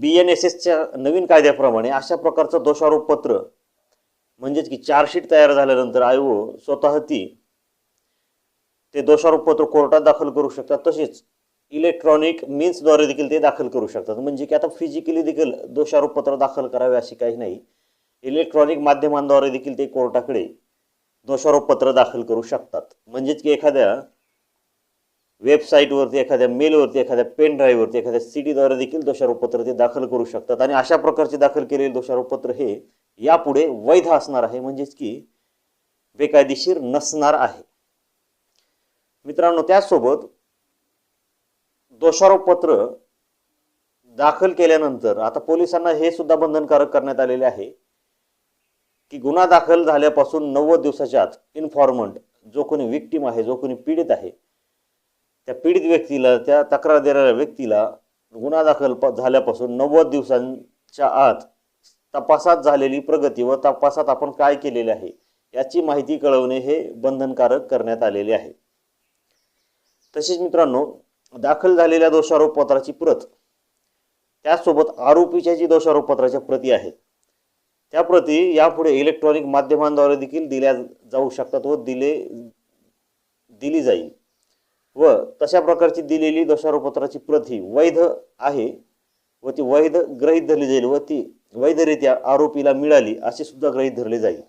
बी N S एसच्या नवीन कायद्याप्रमाणे अशा प्रकारचं दोषारोप पत्र म्हणजेच की चार्जशीट तयार झाल्यानंतर आयोग स्वतः ती ते दोषारोप पत्र कोर्टात दाखल करू शकतात. तसेच इलेक्ट्रॉनिक मीन्सद्वारे देखील ते दाखल करू शकतात. म्हणजे की आता फिजिकली देखील दोषारोप पत्र दाखल करावे अशी काही नाही. इलेक्ट्रॉनिक माध्यमांद्वारे देखील ते कोर्टाकडे दोषारोप पत्र दाखल करू शकतात. म्हणजेच की एखाद्या वेबसाईटवरती एखाद्या मेलवरती एखाद्या पेन ड्राईव्हवरती एखाद्या सीडीद्वारे देखील दोषारोपपत्र ते दाखल करू शकतात. आणि अशा प्रकारचे दाखल केलेले दोषारोपपत्र हे यापुढे वैध असणार आहे. म्हणजेच की बेकायदेशीर नसणार आहे. मित्रांनो त्याचसोबत दोषारोपपत्र दाखल केल्यानंतर आता पोलिसांना हे सुद्धा बंधनकारक करण्यात आलेले आहे की गुन्हा दाखल झाल्यापासून नव्वद दिवसाच्या आत इन्फॉर्मंट जो कोणी विक्टीम आहे जो कोणी पीडित आहे त्या पीडित व्यक्तीला त्या तक्रार देणाऱ्या व्यक्तीला गुन्हा दाखल प- झाल्यापासून नव्वद दिवसांच्या आत तपासात झालेली प्रगती व तपासात आपण काय केलेले आहे याची माहिती कळवणे हे बंधनकारक करण्यात आलेले आहे. तसेच मित्रांनो दाखल झालेल्या दोषारोपपत्राची प्रत त्यासोबत आरोपीच्या जी दोषारोपपत्राच्या प्रती आहेत त्या प्रती यापुढे इलेक्ट्रॉनिक माध्यमांद्वारे देखील दिल्या जाऊ शकतात व दिले दिली जाईल. व तशा प्रकारची दिलेली दोषारोपत्राची प्रत ही वैध आहे व ती वैध ग्रहीत धरली जाईल व ती वैधरित्या आरोपीला मिळाली असे सुद्धा ग्रहीत धरले जाईल.